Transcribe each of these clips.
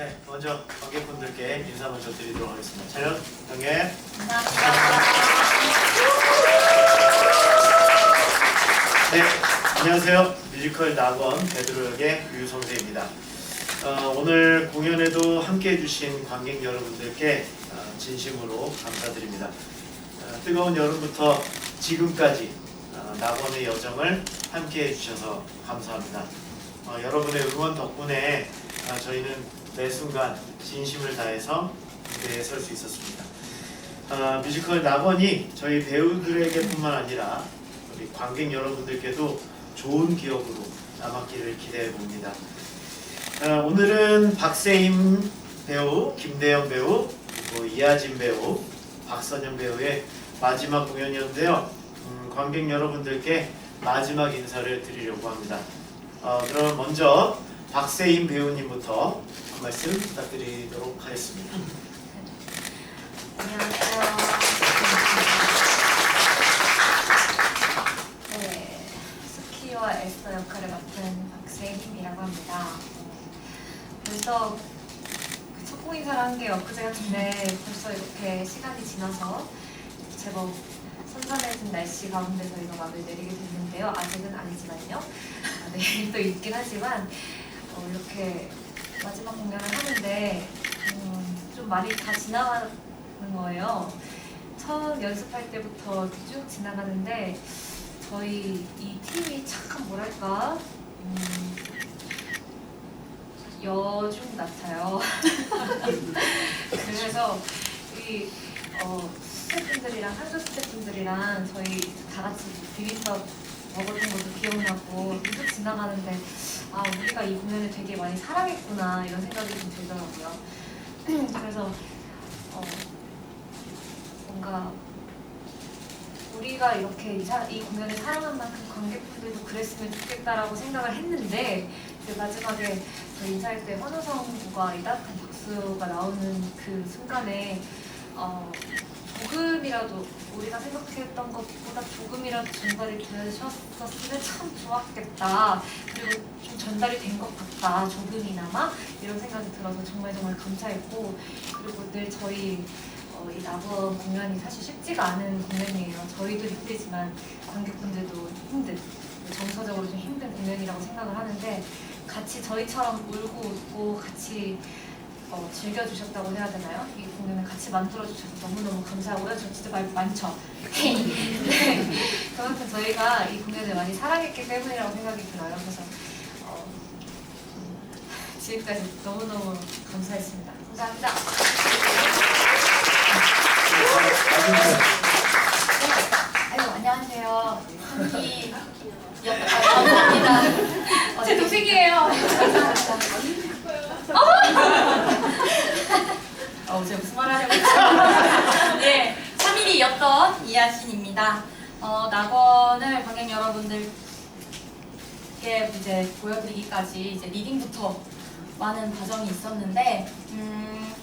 네, 먼저 관객분들께 인사 먼저 드리도록 하겠습니다. 차렷, 경례. 네, 안녕하세요. 뮤지컬 낙원 베드로 역의 유성재입니다. 어, 오늘 공연에도 함께 해주신 관객 여러분들께 어, 진심으로 감사드립니다. 어, 뜨거운 여름부터 지금까지 어, 낙원의 여정을 함께 해주셔서 감사합니다. 어, 여러분의 응원 덕분에 어, 저희는 매 순간 진심을 다해서 무대에 설 수 있었습니다. 어, 뮤지컬 낙원이 저희 배우들에게뿐만 아니라 우리 관객 여러분들께도 좋은 기억으로 남았기를 기대해 봅니다. 어, 오늘은 박세임 배우, 김대영 배우, 그리고 이하진 배우, 박선영 배우의 마지막 공연이었는데요. 음, 관객 여러분들께 마지막 인사를 드리려고 합니다. 어, 그럼 먼저 박세임 배우님부터 한 말씀 부탁드리도록 하겠습니다. 안녕하세요. 네, 스키와 에스터 역할을 맡은 박세임이라고 합니다. 어, 벌써 그첫 공 인사를 한 게 엊그제 같은데 벌써 이렇게 시간이 지나서 제법 선선해진 날씨 가운데 저희가 막을 내리게 됐는데요. 아직은 아니지만요. 아, 네, 또 있긴 하지만 어, 이렇게 마지막 공연을 하는데 음, 좀 말이 다 지나가는 거예요. 처음 연습할 때부터 쭉 지나가는데 저희 이 팀이 참 뭐랄까 음, 여중 같아요. 그래서 이 어, 스태프분들이랑 한조 스태프분들이랑 저희 다 같이 비빔밥 먹었던 것도 기억나고 쭉 지나가는데 아 우리가 이 공연을 되게 많이 사랑했구나 이런 생각이 좀 들더라고요. 그래서 어, 뭔가 우리가 이렇게 이, 사, 이 공연을 사랑한 만큼 관객분들도 그랬으면 좋겠다라고 생각을 했는데 마지막에 저희 인사할 때 환호성과 이 따뜻한 박수가 나오는 그 순간에 어, 조금이라도 우리가 생각했던 것보다 조금이라도 전달이 되셨었으면 참 좋았겠다 그리고 좀 전달이 된 것 같다 조금이나마 이런 생각이 들어서 정말 정말 감사했고 그리고 늘 저희 어, 이 낙원 공연이 사실 쉽지가 않은 공연이에요. 저희도 힘들지만 관객분들도 힘든 정서적으로 좀 힘든 공연이라고 생각을 하는데 같이 저희처럼 울고 웃고 같이 어, 즐겨주셨다고 해야 되나요? 이 공연을 같이 만들어주셔서 너무너무 감사하고요. 저 진짜 말 많죠? 네. 그만큼 저희가 이 공연을 많이 사랑했기 때문이라고 생각이 들어요. 그래서 어, 음, 지금까지 너무너무 감사했습니다. 감사합니다. 아이고 안녕하세요. 한기 역 아, 감사합니다. 제 동생이에요. 어, 제가 무슨 말 하려고 했죠? 네, 3일 이였던 이하신입니다. 어, 낙원을 관객 여러분들께 이제 보여드리기까지 이제 리딩부터 많은 과정이 있었는데 음,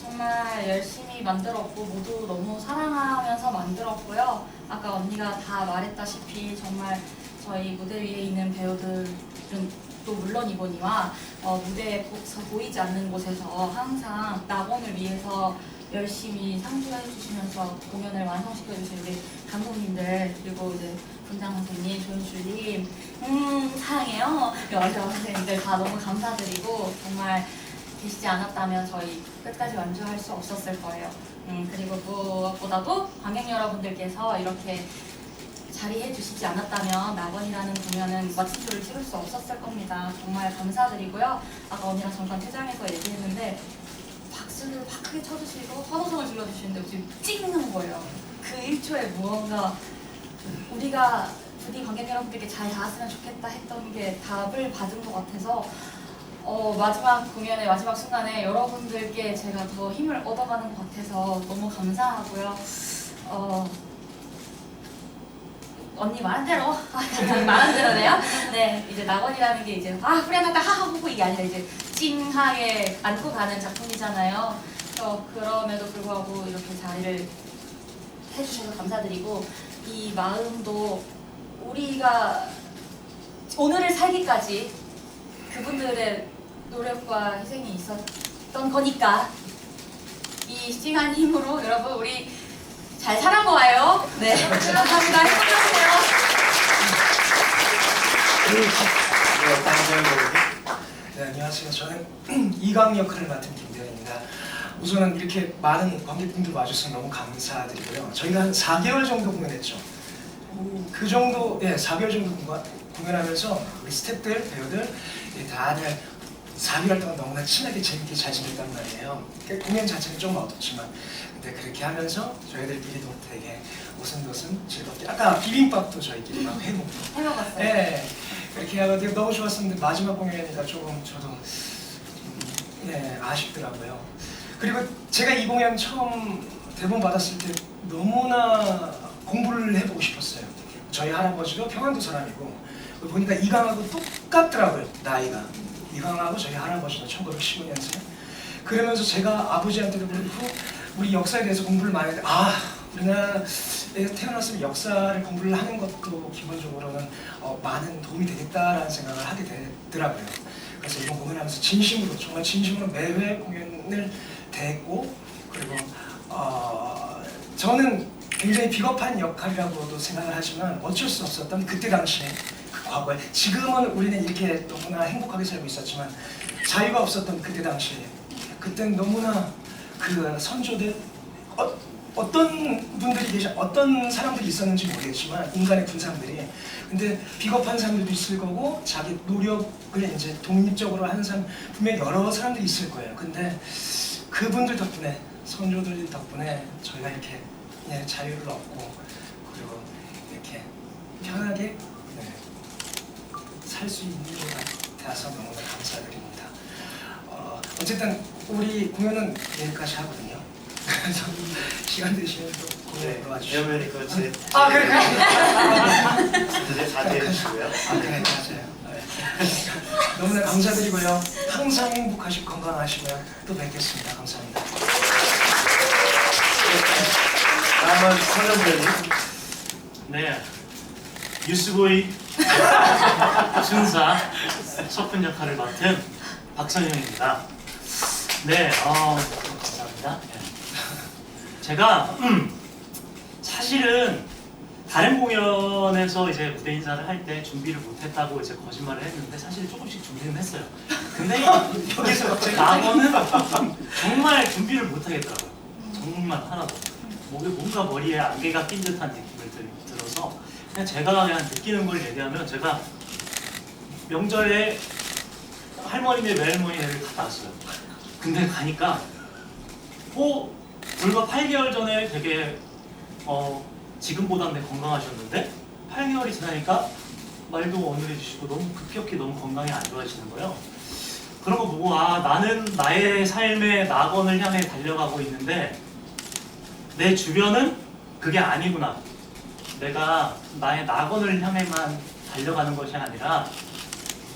정말 열심히 만들었고 모두 너무 사랑하면서 만들었고요. 아까 언니가 다 말했다시피 정말 저희 무대 위에 있는 배우들은 또 물론이거니와 어, 무대에 보, 서 보이지 않는 곳에서 항상 낙원을 위해서 열심히 상주해 주시면서 공연을 완성시켜 주신 우리 감독님들 그리고 이제 분장 선생님, 조은주님 음 사랑해요 여러 선생님들 다 너무 감사드리고 정말 계시지 않았다면 저희 끝까지 완주할 수 없었을 거예요. 음, 그리고 무엇보다도 관객 여러분들께서 이렇게 자리해 주시지 않았다면 낙원이라는 공연은 멋진 줄을 찍을 수 없었을 겁니다. 정말 감사드리고요. 아까 언니랑 잠깐 퇴장해서 얘기했는데 박수를 팍 크게 쳐주시고 환호성을 질러주시는데 지금 찍는 거예요. 그 1초에 무언가 우리가 부디 관객 여러분들께 잘 닿았으면 좋겠다 했던 게 답을 받은 것 같아서 어, 마지막 공연의 마지막 순간에 여러분들께 제가 더 힘을 얻어가는 것 같아서 너무 감사하고요. 어, 언니 말한 대로 아, 말한 대로네요. 네 이제 낙원이라는 게 이제 아 후련하다 하하호호 이게 아니라 이제 찡하게 안고 가는 작품이잖아요. 어, 그럼에도 불구하고 이렇게 자리를 해주셔서 감사드리고 이 마음도 우리가 오늘을 살기까지 그분들의 노력과 희생이 있었기 있던 거니까 이 싱한 힘으로 여러분 우리 잘 살아보아요. 네, 감사합니다. 행복하세요. 네, 안녕하세요. 저는 이강 역할을 맡은 김대현입니다. 우선은 이렇게 많은 관객분들 와주셔서 너무 감사드리고요. 저희가 한 4개월 정도 공연했죠. 그 정도, 예, 4개월 정도 공연, 공연하면서 우리 스태프들, 배우들 예, 다들 4개월 동안 너무나 친하게 재밌게 잘 지냈단 말이에요. 그 공연 자체는 좀 어둡지만 근데 그렇게 하면서 저희들끼리도 되게 오순도순 즐겁게 아까 비빔밥도 저희끼리 막 해먹고 해먹었어요. 네, 그렇게 하고 되게 너무 좋았었는데 마지막 공연이니까 조금 저도 좀, 네, 아쉽더라고요. 그리고 제가 이 공연 처음 대본 받았을 때 너무나 공부를 해보고 싶었어요. 저희 할아버지도 평안도 사람이고 보니까 이강하고 똑같더라고요 나이가 이강하고 저희 할아버지도 1915년생 그러면서 제가 아버지한테도 그렇고 우리 역사에 대해서 공부를 많이 했는데 아 우리나라에 태어났으면 역사를 공부를 하는 것도 기본적으로는 어, 많은 도움이 되겠다라는 생각을 하게 되더라고요. 그래서 이번 공연하면서 진심으로 정말 진심으로 매회 공연을 대했고 그리고 어, 저는 굉장히 비겁한 역할이라고도 생각을 하지만 어쩔 수 없었던 그때 당시에 그 과거에 지금은 우리는 이렇게 너무나 행복하게 살고 있었지만 자유가 없었던 그때 당시에 그땐 너무나 그 선조들 어, 어떤 분들이 계셔 어떤 사람들이 있었는지 모르겠지만 인간의 군상들이 근데 비겁한 사람들도 있을 거고 자기 노력을 이제 독립적으로 하는 사람 분명 히 여러 사람들이 있을 거예요. 근데 그분들 덕분에 선조들 덕분에 저희가 이렇게 예, 자유를 얻고 그리고 이렇게 편하게 네, 살수 있는 것 같아서 너무나 감사드립니다. 어, 어쨌든 우리 공연은 내일까지 하거든요. 그래서 시간 되시면 또 네, 공연으로 와주시면 배우면이 그 제, 아 그래 그래. 이제 자제해 주시고요. 아 그래 맞아요. 네. 너무나 감사드리고요. 항상 행복하시고 건강하시면 또 뵙겠습니다. 감사합니다. 다음은 서현 배우님. 네. 뉴스보이 순사 서픈 역할을 맡은 박선영입니다. 네, 어, 감사합니다. 네. 제가 음, 사실은 다른 공연에서 이제 무대 인사를 할 때 준비를 못했다고 이제 거짓말을 했는데 사실 조금씩 준비는 했어요. 근데 여기서 제 낙원은 정말 준비를 못하겠더라고요. 정말 하나도. 목에 뭔가 머리에 안개가 낀 듯한 느낌을 들, 들어서 그냥 제가 그냥 느끼는 걸 얘기하면 제가 명절에 할머니네 외할머니네를 갔다 왔어요. 근데 가니까 어 불과 8개월 전에 되게 어 지금보다는 건강하셨는데 8개월이 지나니까 말도 어눌해지시고 너무 급격히 너무 건강이 안 좋아지시는 거예요. 그런 거 보고 아 나는 나의 삶의 낙원을 향해 달려가고 있는데 내 주변은 그게 아니구나. 내가 나의 낙원을 향해만 달려가는 것이 아니라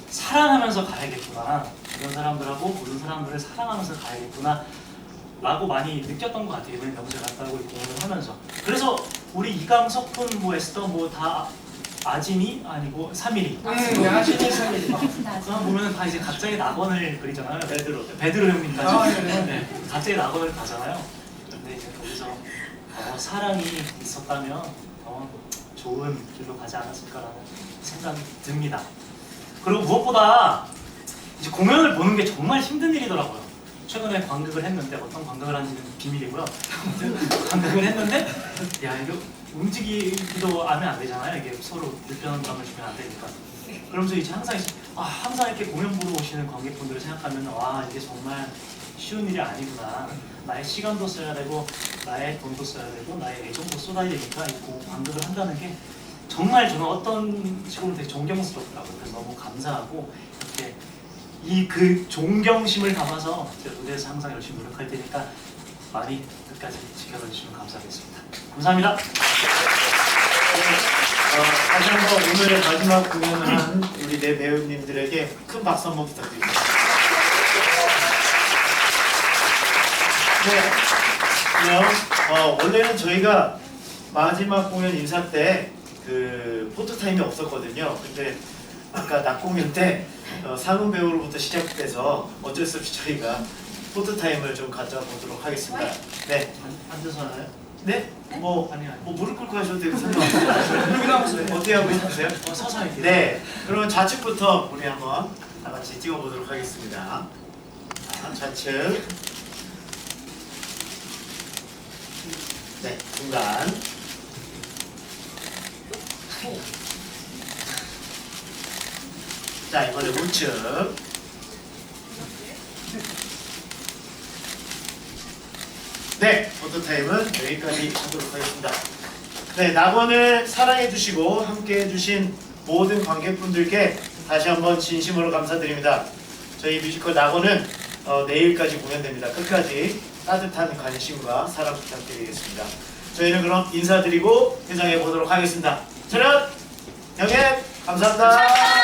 사랑하면서 가야겠구나. 이런 사람들하고 모든 사람들을 사랑하면서 가야겠구나. 라고 많이 느꼈던 것 같아요. 이번에 명절 갔다 오고 공연을 하면서. 그래서 우리 이강, 석훈, 뭐 에스더 뭐다 아진이 아니고 삼일이. 음, 야신이 살리. 그만 보면 다 이제 각자의 낙원을 그리잖아요. 베드로. 베드로 형님까지. 아, 네, 네. 네, 각자의 낙원을 가잖아요. 근데 이제 거기서 어, 사랑이 있었다면 더 좋은 길로 가지 않았을까라는 생각이 듭니다. 그리고 무엇보다 이제 공연을 보는 게 정말 힘든 일이더라고요. 최근에 관극을 했는데 어떤 관극을 하는지는 비밀이고요. 관극을 했는데 야 이거 움직이기도 하면 안 되잖아요. 이게 서로 불편한 감을 주면 안 되니까. 그러면서 이제 항상 아 항상 이렇게 공연 보러 오시는 관객분들을 생각하면 와 이게 정말 쉬운 일이 아니구나. 나의 시간도 써야 되고 나의 돈도 써야 되고 나의 애정도 쏟아야 되니까 이 고- 관극을 한다는 게 정말 저는 어떤 식으로 되게 존경스럽더라고요. 그래서 너무 감사하고 이렇게 이 그 존경심을 담아서 제가 무대에서 항상 열심히 노력할 테니까 많이 끝까지 지켜봐 주시면 감사하겠습니다. 감사합니다. 어, 다시 한번 오늘의 마지막 공연을 한 우리 네 배우님들에게 큰 박수 한번 부탁드립니다. 네. 어, 원래는 저희가 마지막 공연 인사 때 그 포토 타임이 없었거든요. 근데 아까 낮 공연 때 어, 상은 배우로부터 시작돼서 어쩔 수 없이 저희가 포토 타임을 좀 가져보도록 하겠습니다. 네, 안- 앉아서 하나요? 네, 뭐, 아니 아니. 뭐 무릎 꿇고 하셔도 되고 상관없어요. 어떻게 하고 싶으세요? 어, 서서 할게요. 네, 그러면 좌측부터 우리 한번 다 같이 찍어보도록 하겠습니다. 자, 좌측. 네, 중간. 자, 이번에 우측. 네, 포토타임은 여기까지 하도록 하겠습니다. 네, 낙원을 사랑해주시고 함께해주신 모든 관객분들께 다시 한번 진심으로 감사드립니다. 저희 뮤지컬 낙원은 어, 내일까지 공연됩니다. 끝까지 따뜻한 관심과 사랑 부탁드리겠습니다. 저희는 그럼 인사드리고 회장해 보도록 하겠습니다. 저는 영예 감사합니다.